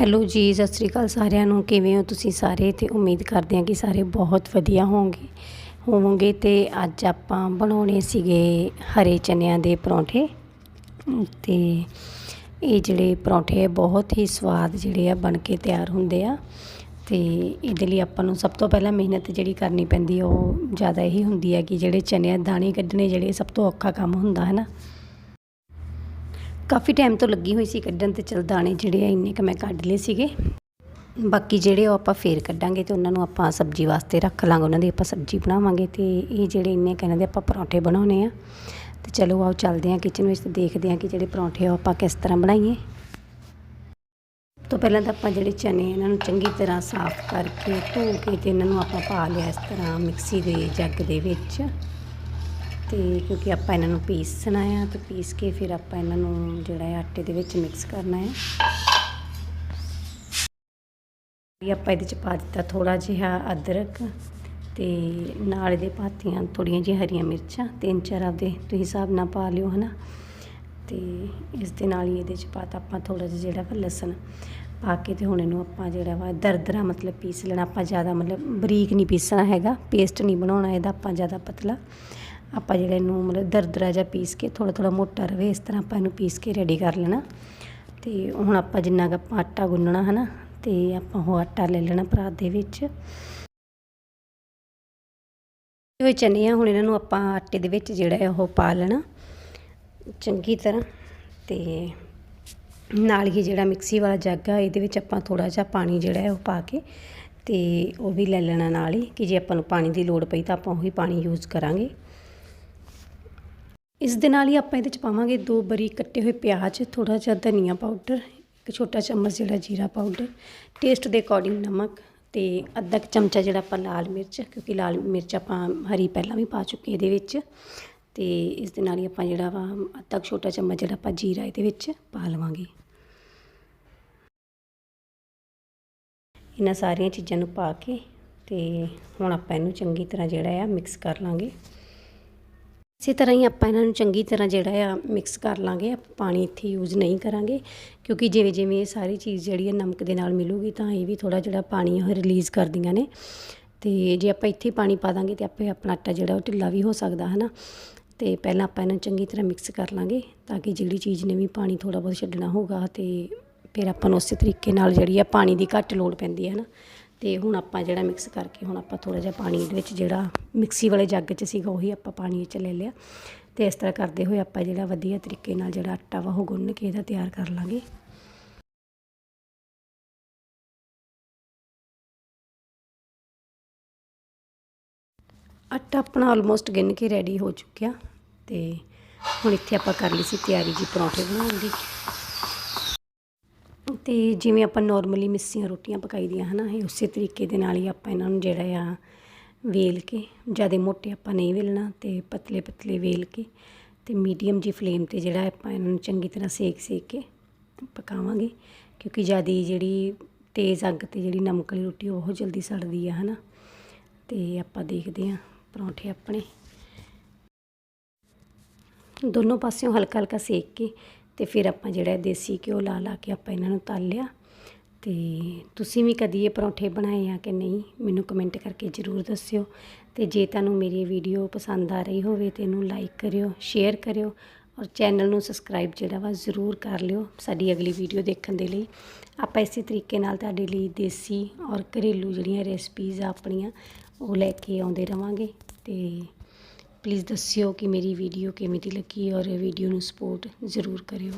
Hello ਜੀ, ਸਤਿ ਸ੍ਰੀ ਅਕਾਲ ਸਾਰਿਆਂ ਨੂੰ। ਕਿਵੇਂ ਹੋ ਤੁਸੀਂ ਸਾਰੇ? ਤੇ ਉਮੀਦ ਕਰਦੇ ਹਾਂ ਕਿ ਸਾਰੇ ਬਹੁਤ ਵਧੀਆ ਹੋਵੋਗੇ। ਹੋਵੋਗੇ ਤੇ ਅੱਜ ਆਪਾਂ ਬਣਾਉਣੇ ਸੀਗੇ ਹਰੇ ਚਨਿਆਂ ਦੇ ਪਰੌਂਠੇ। ਤੇ ਇਹ ਜਿਹੜੇ ਪਰੌਂਠੇ ਆ, ਬਹੁਤ ਹੀ ਸਵਾਦ ਜਿਹੜੇ ਆ ਬਣ ਕੇ ਤਿਆਰ ਹੁੰਦੇ ਆ। ਤੇ ਇਹਦੇ ਲਈ ਆਪਾਂ ਨੂੰ ਸਭ ਤੋਂ ਪਹਿਲਾਂ ਮਿਹਨਤ ਜਿਹੜੀ ਕਰਨੀ ਪੈਂਦੀ ਉਹ ਜ਼ਿਆਦਾ ਇਹੀ ਹੁੰਦੀ ਹੈ ਕਿ ਜਿਹੜੇ ਚਨਿਆਂ ਦਾਣੇ ਕੱਢਣੇ ਜਿਹੜੇ ਸਭ ਤੋਂ ਔਖਾ ਕੰਮ ਹੁੰਦਾ, ਹੈ ਨਾ? ਕਾਫੀ ਟਾਈਮ ਤੋਂ ਲੱਗੀ ਹੋਈ ਸੀ ਕੱਢਣ ਤੇ ਚਲ ਦਾਣੇ ਜਿਹੜੇ ਆ ਇੰਨੇ ਕ ਮੈਂ ਕੱਢ ਲਏ ਸੀਗੇ। ਬਾਕੀ ਜਿਹੜੇ ਉਹ ਆਪਾਂ ਫੇਰ ਕੱਢਾਂਗੇ ਤੇ ਉਹਨਾਂ ਨੂੰ ਆਪਾਂ ਸਬਜ਼ੀ ਵਾਸਤੇ ਰੱਖ ਲਾਂਗੇ, ਉਹਨਾਂ ਦੀ ਆਪਾਂ ਸਬਜ਼ੀ ਬਣਾਵਾਂਗੇ ਤੇ ਇਹ ਜਿਹੜੇ ਇੰਨੇ ਕਹਿੰਦੇ ਆਪਾਂ ਪਰੌਂਠੇ ਬਣਾਉਣੇ ਆ। ਤੇ ਚਲੋ ਆਓ ਚੱਲਦੇ ਆ ਕਿਚਨ ਵਿੱਚ ਤੇ ਦੇਖਦੇ ਆ ਕਿ ਜਿਹੜੇ ਪਰੌਂਠੇ ਆ ਉਹ ਆਪਾਂ ਕਿਸ ਤਰ੍ਹਾਂ ਬਣਾਈਏ। ਤੋਂ ਪਹਿਲਾਂ ਤਾਂ ਆਪਾਂ ਜਿਹੜੇ ਚਨੇ ਇਹਨਾਂ ਨੂੰ ਚੰਗੀ ਤਰ੍ਹਾਂ ਸਾਫ਼ ਕਰਕੇ ਧੋ ਕੇ ਤੇ ਇਹਨਾਂ ਨੂੰ ਆਪਾਂ ਪਾ ਲਿਆ ਇਸ ਤਰ੍ਹਾਂ ਮਿਕਸੀ ਦੇ ਜੱਗ ਦੇ ਵਿੱਚ। ਤੇ ਕਿਉਂਕਿ ਆਪਾਂ ਇਹਨਾਂ ਨੂੰ ਪੀਸਣਾ ਆ ਤੇ ਪੀਸ ਕੇ ਫਿਰ ਆਪਾਂ ਇਹਨਾਂ ਨੂੰ ਜਿਹੜਾ ਹੈ ਆਟੇ ਦੇ ਵਿੱਚ ਮਿਕਸ ਕਰਨਾ ਹੈ ਇਹ ਆਪਾਂ ਇਹਦੇ ਚ ਪਾ ਦਿੱਤਾ ਥੋੜਾ ਜਿਹਾ ਅਦਰਕ ਤੇ ਨਾਲ ਇਹਦੇ ਪਾਤੀਆਂ ਥੋੜੀਆਂ ਜਿਹੀਆਂ ਹਰੀਆਂ ਮਿਰਚਾਂ, ਤਿੰਨ ਚਾਰ ਆਪਦੇ ਤੁਸੀਂ ਹਿਸਾਬ ਨਾਲ ਪਾ ਲਿਓ, ਹਨਾ। ਤੇ ਇਸ ਦੇ ਨਾਲ ਹੀ ਇਹਦੇ ਚ ਪਾਤਾ ਆਪਾਂ ਥੋੜਾ ਜਿਹਾ ਜਿਹੜਾ ਵਾ ਲਸਣ ਪਾ ਕੇ ਤੇ ਹੁਣ ਇਹਨੂੰ ਆਪਾਂ ਜਿਹੜਾ ਵਾ ਦਰਦਰਾ ਮਤਲਬ ਪੀਸ ਲੈਣਾ, ਆਪਾਂ ਜ਼ਿਆਦਾ ਮਤਲਬ ਬਰੀਕ ਨਹੀਂ ਪੀਸਣਾ ਹੈਗਾ, ਪੇਸਟ ਨਹੀਂ ਬਣਾਉਣਾ ਇਹਦਾ, ਆਪਾਂ ਜ਼ਿਆਦਾ ਪਤਲਾ। ਆਪਾਂ ਜਿਹੜਾ ਇਹਨੂੰ ਮਤਲਬ ਦਰਦਰਾ ਜਿਹਾ ਪੀਸ ਕੇ ਥੋੜਾ ਥੋੜਾ ਮੋਟਾ ਰਵੇ, ਇਸ ਤਰ੍ਹਾਂ ਆਪਾਂ ਇਹਨੂੰ ਪੀਸ ਕੇ ਰੈਡੀ ਕਰ ਲੈਣਾ। ਤੇ ਹੁਣ ਆਪਾਂ ਜਿੰਨਾ ਕੁ ਆਪਾਂ ਆਟਾ ਗੁੰਨਣਾ ਹਨਾ, ਤੇ ਆਪਾਂ ਉਹ ਆਟਾ ਲੈ ਲੈਣਾ ਪਰਾਤ ਦੇ ਵਿੱਚ। ਇਹ ਚਨੇ ਆ, ਹੁਣ ਇਹਨਾਂ ਨੂੰ ਆਪਾਂ ਆਟੇ ਦੇ ਵਿੱਚ ਜਿਹੜਾ ਹੈ ਉਹ ਪਾ ਲੈਣਾ, ਚੰਗੀ ਤਰ੍ਹਾਂ। ਤੇ ਨਾਲ ਹੀ ਜਿਹੜਾ ਮਿਕਸੀ ਵਾਲਾ ਜੱਗ ਆ, ਇਹਦੇ ਵਿੱਚ ਆਪਾਂ ਥੋੜਾ ਜਿਹਾ ਪਾਣੀ ਜਿਹੜਾ ਹੈ ਉਹ ਪਾ ਕੇ, ਤੇ ਉਹ ਵੀ ਲੈ ਲੈਣਾ ਨਾਲ ਹੀ, ਕਿ ਜੇ ਆਪਾਂ ਨੂੰ ਪਾਣੀ ਦੀ ਲੋੜ ਪਈ ਤਾਂ ਆਪਾਂ ਉਹੀ ਪਾਣੀ ਯੂਜ਼ ਕਰਾਂਗੇ। ਇਸ ਦੇ ਨਾਲ ਹੀ ਆਪਾਂ ਇਹਦੇ ਚ ਪਾਵਾਂਗੇ ਦੋ ਬਰੀਕ ਕੱਟੇ ਹੋਏ ਪਿਆਜ਼ ਥੋੜਾ ਜਿਹਾ ਧਨੀਆ ਪਾਊਡਰ ਇੱਕ ਛੋਟਾ ਚਮਚ ਜਿਹੜਾ ਜੀਰਾ ਪਾਊਡਰ ਟੇਸਟ ਦੇ ਅਕੋਰਡਿੰਗ ਨਮਕ ਤੇ ਅੱਧਾ ਕੁ ਚਮਚਾ ਜਿਹੜਾ ਆਪਾਂ ਲਾਲ ਮਿਰਚ, ਕਿਉਂਕਿ ਲਾਲ ਮਿਰਚ ਆਪਾਂ ਹਰੀ ਪਹਿਲਾਂ ਵੀ ਪਾ ਚੁੱਕੇ ਇਹਦੇ ਵਿੱਚ ਤੇ ਇਸ ਦੇ ਨਾਲ ਹੀ ਆਪਾਂ ਜਿਹੜਾ ਵਾ ਅੱਧਾ ਕੁ ਛੋਟਾ ਚਮਚ ਜਿਹੜਾ ਆਪਾਂ ਜੀਰਾ ਇਹਦੇ ਵਿੱਚ ਪਾ ਲਵਾਂਗੇ। ਇਹਨਾਂ ਸਾਰੀਆਂ ਚੀਜ਼ਾਂ ਨੂੰ ਪਾ ਕੇ ਤੇ ਹੁਣ ਆਪਾਂ ਇਹਨੂੰ ਚੰਗੀ ਤਰ੍ਹਾਂ ਜਿਹੜਾ ਆ ਮਿਕਸ ਕਰ ਲਾਂਗੇ। ਇਸੇ ਤਰ੍ਹਾਂ ਹੀ ਆਪਾਂ ਇਹਨਾਂ ਨੂੰ ਚੰਗੀ ਤਰ੍ਹਾਂ ਜਿਹੜਾ ਆ ਮਿਕਸ ਕਰ ਲਾਂਗੇ, ਆਪਾਂ ਪਾਣੀ ਇੱਥੇ ਯੂਜ਼ ਨਹੀਂ ਕਰਾਂਗੇ, ਕਿਉਂਕਿ ਜਿਵੇਂ ਜਿਵੇਂ ਇਹ ਸਾਰੀ ਚੀਜ਼ ਜਿਹੜੀ ਹੈ ਨਮਕ ਦੇ ਨਾਲ ਮਿਲੂਗੀ ਤਾਂ ਇਹ ਵੀ ਥੋੜਾ ਜਿਹੜਾ ਪਾਣੀ ਉਹ ਰਿਲੀਜ਼ ਕਰਦੀਆਂ ਨੇ। ਤੇ ਜੇ ਆਪਾਂ ਇੱਥੇ ਪਾਣੀ ਪਾ ਦਾਂਗੇ ਤੇ ਆਪੇ ਆਪਣਾ ਆਟਾ ਜਿਹੜਾ ਉਹ ਢਿੱਲਾ ਵੀ ਹੋ ਸਕਦਾ ਹੈ ਨਾ ਤੇ ਪਹਿਲਾਂ ਆਪਾਂ ਇਹਨਾਂ ਚੰਗੀ ਤਰ੍ਹਾਂ ਮਿਕਸ ਕਰ ਲਾਂਗੇ ਤਾਂ ਕਿ ਜਿਹੜੀ ਚੀਜ਼ ਨੇ ਵੀ ਪਾਣੀ ਥੋੜਾ ਬਹੁਤ ਛੱਡਣਾ ਹੋਗਾ ਤੇ ਫਿਰ ਆਪਾਂ ਨੂੰ ਉਸੇ ਤਰੀਕੇ ਨਾਲ ਜਿਹੜੀ ਆ ਪਾਣੀ ਦੀ ਘੱਟ ਲੋੜ ਪੈਂਦੀ ਹੈ ਨਾ ਤੇ ਹੁਣ ਆਪਾਂ ਜਿਹੜਾ ਮਿਕਸ ਕਰਕੇ ਹੁਣ ਆਪਾਂ ਥੋੜਾ ਜਿਹਾ ਪਾਣੀ ਇਹਦੇ ਵਿੱਚ ਜਿਹੜਾ ਮਿਕਸੀ ਵਾਲੇ ਜੱਗ 'ਚ ਸੀਗਾ ਉਹੀ ਆਪਾਂ ਪਾਣੀ ਵਿੱਚ ਲੈ ਲਿਆ। ਤੇ ਇਸ ਤਰ੍ਹਾਂ ਕਰਦੇ ਹੋਏ ਆਪਾਂ ਜਿਹੜਾ ਵਧੀਆ ਤਰੀਕੇ ਨਾਲ ਜਿਹੜਾ ਆਟਾ ਵਾ ਉਹ ਗੁੰਨ ਕੇ ਇਹਦਾ ਤਿਆਰ ਕਰ ਲਾਂਗੇ। ਆਟਾ ਆਪਣਾ ਆਲਮੋਸਟ ਗਿੰਨ ਕੇ ਰੈਡੀ ਹੋ ਚੁੱਕਿਆ ਤੇ ਹੁਣ ਇੱਥੇ ਆਪਾਂ ਕਰ ਲਈ ਸੀ ਤਿਆਰੀ ਜੀ ਪਰੌਂਠੇ ਬਣਾਉਣ ਦੀ। ਤੇ ਜਿਵੇਂ ਆਪਾਂ ਨਾਰਮਲੀ ਮਿੱਸੀਆਂ ਰੋਟੀਆਂ ਪਕਾਈ ਪਕਾਈਦੀਆਂ, ਹਨਾ, ਇਹ ਉਸੇ ਤਰੀਕੇ ਦੇ ਨਾਲ ਹੀ ਆਪਾਂ ਇਹਨਾਂ ਨੂੰ ਜਿਹੜਾ ਆ ਵੇਲ ਕੇ, ਜ਼ਿਆਦਾ ਮੋਟੇ ਆਪਾਂ ਨਹੀਂ ਵੇਲਣਾ ਤੇ ਪਤਲੇ ਪਤਲੇ ਵੇਲ ਕੇ ਤੇ ਮੀਡੀਅਮ ਜੀ ਫਲੇਮ ਤੇ ਜਿਹੜਾ ਆਪਾਂ ਇਹਨਾਂ ਨੂੰ ਚੰਗੀ ਤਰ੍ਹਾਂ ਸੇਕ ਸੇਕ ਕੇ ਪਕਾਵਾਂਗੇ, ਕਿਉਂਕਿ ਜਿਆਦੀ ਜਿਹੜੀ ਤੇਜ਼ ਅੱਗ ਤੇ ਜਿਹੜੀ ਨਮਕ ਵਾਲੀ ਰੋਟੀ ਉਹ ਜਲਦੀ ਸੜਦੀ ਆ, ਹਨਾ। ਤੇ ਆਪਾਂ ਦੇਖਦੇ ਆ ਪਰੌਂਠੇ ਆਪਣੇ। ਦੋਨੋਂ ਪਾਸਿਓਂ ਹਲਕਾ ਹਲਕਾ ਸੇਕ ਕੇ ਤੇ ਫਿਰ ਆਪਾਂ ਜਿਹੜਾ ਦੇਸੀ ਘਿਓ ਲਾ ਲਾ ਕੇ ਆਪਾਂ ਇਹਨਾਂ ਨੂੰ ਤਲ ਲਿਆ। ਤੇ ਤੁਸੀਂ ਵੀ ਕਦੀ ਇਹ ਪਰੌਂਠੇ ਬਣਾਏ ਆ ਕਿ ਨਹੀਂ, ਮੈਨੂੰ ਕਮੈਂਟ ਕਰਕੇ ਜ਼ਰੂਰ ਦੱਸਿਓ। ਤੇ ਜੇ ਤੁਹਾਨੂੰ ਮੇਰੀ ਵੀਡੀਓ ਪਸੰਦ ਆ ਰਹੀ ਹੋਵੇ ਤੇ ਇਹਨੂੰ ਲਾਈਕ ਕਰਿਓ ਸ਼ੇਅਰ ਕਰਿਓ ਔਰ ਚੈਨਲ ਨੂੰ ਸਬਸਕ੍ਰਾਈਬ ਜਿਹੜਾ ਵਾ ਜ਼ਰੂਰ ਕਰ ਲਿਓ ਸਾਡੀ ਅਗਲੀ ਵੀਡੀਓ ਦੇਖਣ ਦੇ ਲਈ। ਆਪਾਂ ਇਸੇ ਤਰੀਕੇ ਨਾਲ ਤੁਹਾਡੇ ਲਈ ਦੇਸੀ ਔਰ ਘਰੇਲੂ ਜਿਹੜੀਆਂ ਰੈਸਪੀਜ਼ ਆ ਆਪਣੀਆਂ, ਉਹ ਲੈ ਕੇ ਆਉਂਦੇ ਰਵਾਂਗੇ ਤੇ ਪਲੀਜ਼ ਦੱਸਿਓ ਕਿ ਮੇਰੀ ਵੀਡੀਓ ਕਿਵੇਂ ਦੀ ਲੱਗੀ ਔਰ ਵੀਡੀਓ ਨੂੰ ਸਪੋਰਟ ਜ਼ਰੂਰ ਕਰਿਓ।